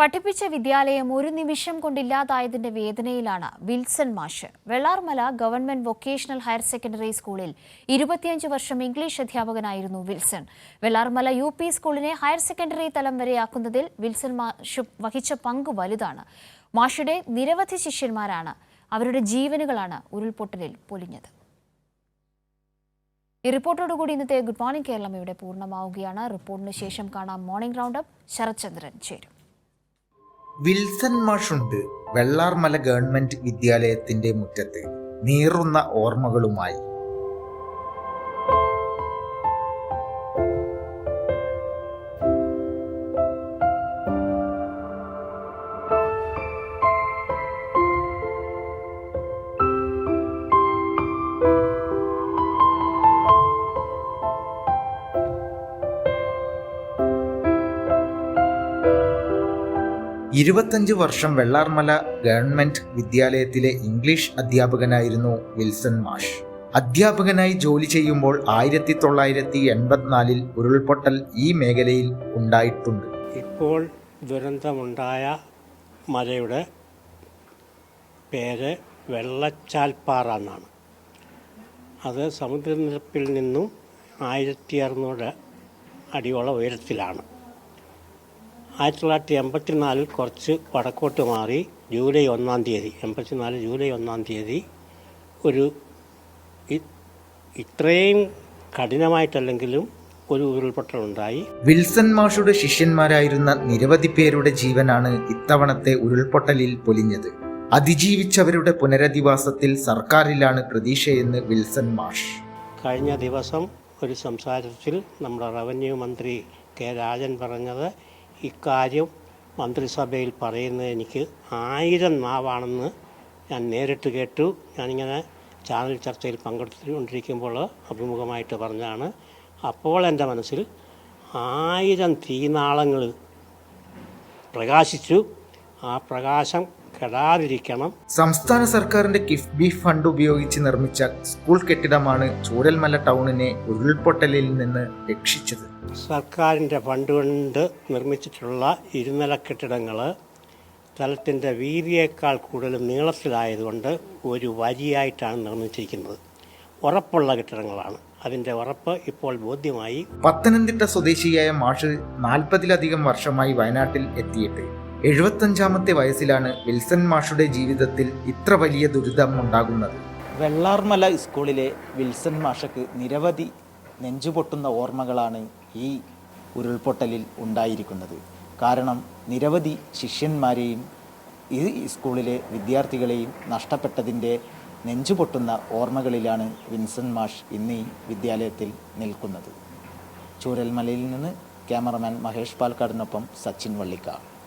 പഠിപ്പിച്ച വിദ്യാലയം ഒരു നിമിഷം കൊണ്ടില്ലാതായതിന്റെ വേദനയിലാണ് വിൽസൺ മാഷ്. Vellarmala government vocational higher secondary സ്കൂളിൽ ഇരുപത്തിയഞ്ച് വർഷം ഇംഗ്ലീഷ് അധ്യാപകനായിരുന്നു വിൽസൺ. വെള്ളാർമല യു പി സ്കൂളിനെ ഹയർ സെക്കൻഡറി തലം വരെയാക്കുന്നതിൽ വിൽസൺ മാഷ് വഹിച്ച പങ്ക് വലുതാണ്. മാഷുടെ നിരവധി ശിഷ്യന്മാരാണ് അവരുടെ ജീവനുകളാണ് ഉരുൾപൊട്ടലിൽ പൊലിഞ്ഞത്. ഈ റിപ്പോർട്ടോടുകൂടി ഇന്നത്തെ ഗുഡ് മോർണിംഗ് കേരളം ഇവിടെ പൂർണമാവുകയാണ്. റിപ്പോർട്ടിന് ശേഷം കാണാം മോർണിംഗ് റൗണ്ടപ്പ് ശരത്ചന്ദ്രൻ ചേരും. വിൽസൺ മാഷുണ്ട് വെള്ളാർമല ഗവൺമെന്റ് വിദ്യാലയത്തിന്റെ മുറ്റത്ത്. നീറുന്ന ഓർമ്മകളുമായി. ഇരുപത്തഞ്ച് വർഷം വെള്ളാർമല ഗവൺമെന്റ് വിദ്യാലയത്തിലെ ഇംഗ്ലീഷ് അധ്യാപകനായിരുന്നു വിൽസൺ മാഷ്. അധ്യാപകനായി ജോലി ചെയ്യുമ്പോൾ ആയിരത്തി തൊള്ളായിരത്തി എൺപത്തിനാലിൽ ഉരുൾപൊട്ടൽ ഈ മേഖലയിൽ ഉണ്ടായിട്ടുണ്ട്. ഇപ്പോൾ ദുരന്തമുണ്ടായ മലയുടെ പേര് വെള്ളച്ചാൽപ്പാറ എന്നാണ്. അത് സമുദ്രനിരപ്പിൽ നിന്നും ആയിരത്തി അറുന്നൂറ് അടിയോളം ഉയരത്തിലാണ്. ആയിരത്തി തൊള്ളായിരത്തി എൺപത്തിനാലിൽ കുറച്ച് വടക്കോട്ട് മാറി ജൂലൈ ഒന്നാം തീയതി എൺപത്തിനാല് ജൂലൈ ഒന്നാം തീയതി ഒരു ഇത്രയും കഠിനമായിട്ടല്ലെങ്കിലും ഒരു ഉരുൾപൊട്ടലുണ്ടായി വിൽസൺ മാഷുടെ ശിഷ്യന്മാരായിരുന്ന നിരവധി പേരുടെ ജീവനാണ് ഇത്തവണത്തെ ഉരുൾപൊട്ടലിൽ പൊലിഞ്ഞത്. അതിജീവിച്ചവരുടെ പുനരധിവാസത്തിൽ സർക്കാരിലാണ് പ്രതീക്ഷയെന്ന് വിൽസൺ മാഷ്. കഴിഞ്ഞ ദിവസം ഒരു സംസാരത്തിൽ നമ്മുടെ റവന്യൂ മന്ത്രി കെ രാജൻ പറഞ്ഞത് ഇക്കാര്യം മന്ത്രിസഭയിൽ പറയുന്നത് എനിക്ക് ആയിരം നാവാണെന്ന് ഞാൻ നേരിട്ട് കേട്ടു. ഞാനിങ്ങനെ ചാനൽ ചർച്ചയിൽ പങ്കെടുത്തുകൊണ്ടിരിക്കുമ്പോൾ അഭിമുഖമായിട്ട് പറഞ്ഞതാണ്. അപ്പോൾ എന്റെ മനസ്സിൽ ആയിരം തീനാളങ്ങൾ പ്രകാശിച്ചു. ആ പ്രകാശം കെടാതിരിക്കണം സംസ്ഥാന സർക്കാരിന്റെ കിഫ്ബി ഫണ്ട് ഉപയോഗിച്ച് നിർമ്മിച്ച സ്കൂൾ കെട്ടിടമാണ് ചൂരൽമല ടൗണിനെ ഉരുൾപൊട്ടലിൽ നിന്ന് രക്ഷിച്ചത്. സർക്കാരിന്റെ ഫണ്ട് കൊണ്ട് നിർമ്മിച്ചിട്ടുള്ള ഇരുനില കെട്ടിടങ്ങൾ സ്ഥലത്തിന്റെ വീതിയേക്കാൾ കൂടുതൽ നീളത്തിലായതുകൊണ്ട് ഒരു വരിയായിട്ടാണ് നിർമ്മിച്ചിരിക്കുന്നത്. ഉറപ്പുള്ള കെട്ടിടങ്ങളാണ്. അതിന്റെ ഉറപ്പ് ഇപ്പോൾ ബോധ്യമായി. പത്തനംതിട്ട സ്വദേശിയായ മാഷ് നാൽപ്പതിലധികം വർഷമായി വയനാട്ടിൽ എത്തിയിട്ട് എഴുപത്തഞ്ചാമത്തെ വയസ്സിലാണ് വിൽസൺ മാഷുടെ ജീവിതത്തിൽ ഇത്ര വലിയ ദുരിതം ഉണ്ടാകുന്നത്. വെള്ളാർമല സ്കൂളിലെ വിൽസൺ മാഷക്ക് നിരവധി നെഞ്ചുപൊട്ടുന്ന ഓർമ്മകളാണ് ഈ ഉരുൾപൊട്ടലിൽ ഉണ്ടായിരിക്കുന്നത്. കാരണം നിരവധി ശിഷ്യന്മാരെയും ഈ സ്കൂളിലെ വിദ്യാർത്ഥികളെയും നഷ്ടപ്പെട്ടതിന്റെ നെഞ്ചുപൊട്ടുന്ന ഓർമ്മകളിലാണ് വിൻസൻ മാഷ് ഇന്ന് ഈ വിദ്യാലയത്തിൽ നിൽക്കുന്നത്. ചൂരൽമലയിൽ നിന്ന് ക്യാമറമാൻ മഹേഷ് പാൽക്കാടിനൊപ്പം സച്ചിൻ വള്ളിക്കാട്.